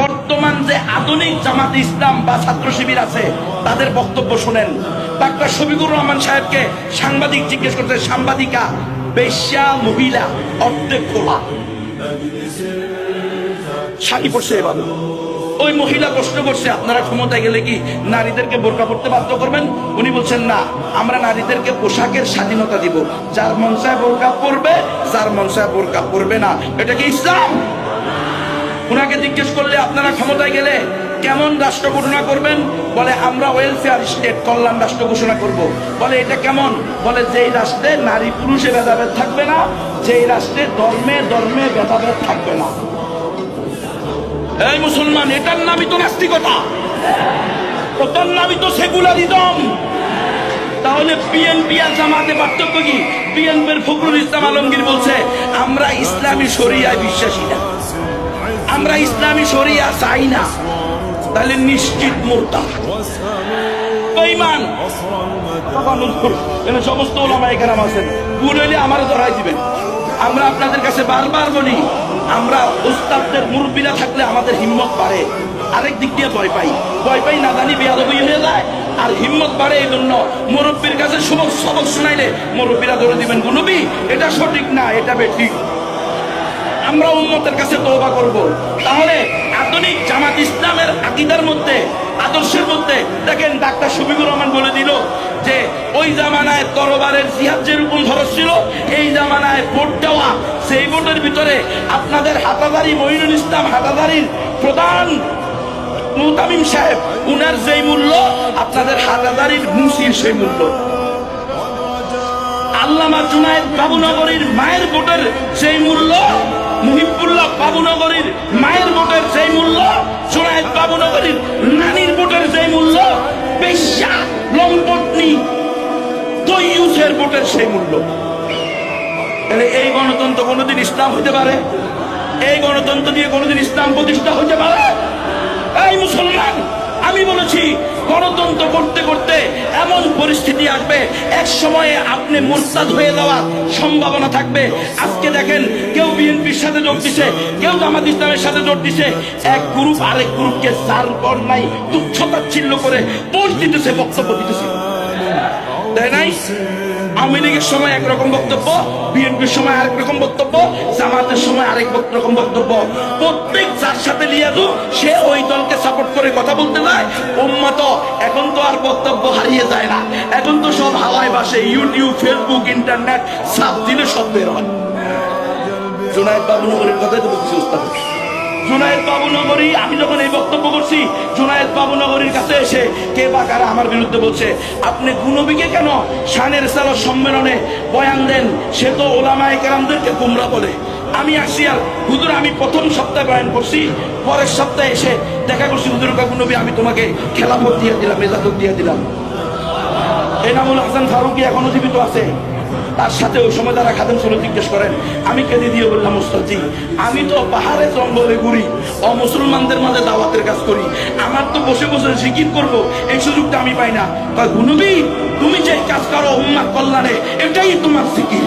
বর্তমান যে আধুনিক জামাত ইসলাম বা ছাত্র শিবির আছে, তাদের বক্তব্য শুনেন। ডাক্তার শফিকুর রহমান সাহেবকে সাংবাদিক জিজ্ঞেস করতে সাংবাদিকা, বেশ্যা মহিলা, অর্ধেক খোলা। শাড়ি পড়ছে এভাবে ওই মহিলা প্রশ্ন করছে, আপনারা ক্ষমতায় গেলে কি নারীদেরকে বোরকা পড়তে বাধ্য করবেন? উনি বলছেন, না, আমরা নারীদেরকে পোশাকের স্বাধীনতা দিব। যার মনসায় বোরকা পড়বে যার মনসায় বোরকা পরবে না। এটা কি ইসলাম? ওনাকে জিজ্ঞেস করলে আপনারা ক্ষমতায় গেলে কেমন রাষ্ট্র ঘোষণা করবেন? বলে, আমরা ওয়েলফেয়ার স্টেট কল্যাণ রাষ্ট্র ঘোষণা করব। বলে, এটা কেমন? বলে, যেই রাষ্ট্রে নারী পুরুষে ভেদাভেদ থাকবে না, যেই রাষ্ট্রে ধর্মে ধর্মে ভেদাভেদ থাকবে না। এই মুসলমান, এটার নামই তো নাস্তিকতা। ওটার নামই তো সেকুলারিজম। তাহলে বিএনপি আর জামাতে পার্থক্য কি? বিএনপির ফখরুল ইসলাম আলমগীর বলছে, আমরা ইসলামী শরিয়ায় বিশ্বাসী না। আমরা ইসলামী শরিয়া চাই না, তাহলে নিশ্চিত মোর্তা সমস্ত ওলামা এখানে আছেন। ভুল আমার ধরাই দিবেন। আমরা আপনাদের কাছে বারবার বলি, আমরা উস্তাদদের মুরব্বীরা থাকলে আমাদের হিম্মত বাড়ে। আরেক দিক দিয়ে ভয় পাই। ভয় পাই না জানি বেয়াদবি হয়ে যায়। আর হিম্মত বাড়ে এই জন্য মুরব্বীর কাছে সবক সবক শোনাইলে মুরব্বীরা ধরে দিবেন গুনবি এটা সঠিক না, এটা বেঠিক। আমরা উন্মতের কাছে তওবা করব। তাহলে আধুনিক জামাত ইসলামের আকিদার মধ্যে, আদর্শের মধ্যে, দেখেন ডাক্তার শফিকুর রহমান বলে দিল যে, ওই জামানায় তরবারের জিহাদ যেরকম ধরস ছিল, এই জামানায় ভোট দেওয়া, সেই ভোটের ভিতরে আপনাদের হাতাদারি মহিনুল ইসলাম হাতাদারির প্রধান মুতামিম সাহেব, উনার যেই মূল্য, আপনাদের হাতাদারির মুসির সেই মূল্য। আল্লামা জুনায়েদ বাবুনগরীর মায়ের ভোটের সেই মূল্য বাবুনগরীর মায়ের ভোটের সেই মূল্য জুনায়েদ বাবুনগরীর নানির ভোটের সেই মূল্য বেশ্যা লম্পটনি তৈয়ুসের ভোটের সেই মূল্য। তাহলে এই গণতন্ত্র কোনোদিন ইসলাম হতে পারে? এই গণতন্ত্র দিয়ে কোনোদিন ইসলাম প্রতিষ্ঠা হতে পারে? এই মুসলমান, আমি বলেছি গণতন্ত্র করতে করতে এমন পরিস্থিতি আসবে। এক সময়ে আপনি মোরসাদ হয়ে যাওয়ার সম্ভাবনা থাকবে। আজকে দেখেন কেউ বিএনপির সাথে যোগ দিছে, কেউ জামাত ইসলামের সাথে যোগ দিছে। এক গ্রুপ আরেক গ্রুপকে সার পর নাই, তুচ্ছতাচ্ছিল্য করে পোস্ট দিতেছে, বক্তব্য দিতেছে। তাই নাই? আওয়ামী লীগের সময় একরকম বক্তব্য, বিএনপির সময় আরেক রকম বক্তব্য, জামাতের সময় আরেক রকম বক্তব্য। প্রত্যেক যার সাথে লিয়াদু সে ওই দলকে সাপোর্ট করে কথা বলতে যায়। উন্মত এখন তো আর বক্তব্য হারিয়ে যায় না। এখন তো সব হাওয়ায় বাসে ইউটিউব ফেসবুক ইন্টারনেট সব দিলে সব বের হয়। জোনায়েদ বাবুনগরের কথাই তো বলছি, উস্তাদ। জোনায়েদ বাবুনগরী আমি যখন এই বক্তব্য করছি, জোনায়েদ বাবুনগরীর কাছে এসে কে বা কারা আমার বিরুদ্ধে বলছে, আপনি গুনবিকে কেন শানের সালার সম্মেলনে বয়ান দেন? সে তো ওলামায় কেরামদেরকে গুমরা বলে। আমি আসছি আর হুজুর, আমি প্রথম সপ্তাহে বয়ান করছি, পরের সপ্তাহে এসে দেখা করছি, হুজুর কাকু নবী, আমি তোমাকে খেলাফত দিয়ে দিলাম মেজাদত দিয়ে দিলাম। এনামুল হাসান ফারুকি এখনও জীবিত আছে। তার সাথে ওই সময় তারা খাদেম ছিল জিজ্ঞেস করেন, আমি কেঁদে দিয়ে বললাম মুস্তাজি আমি তো পাহাড়ে জঙ্গলে ঘুরি, অমুসলমানদের মাঝে দাওয়াতের কাজ করি। আমার তো বসে বসে জিকির করব, এই সুযোগটা আমি পাই না। তাই গুনবি, তুমি যে কাজ করো উম্মার কল্যাণে, এটাই তোমার জিকির।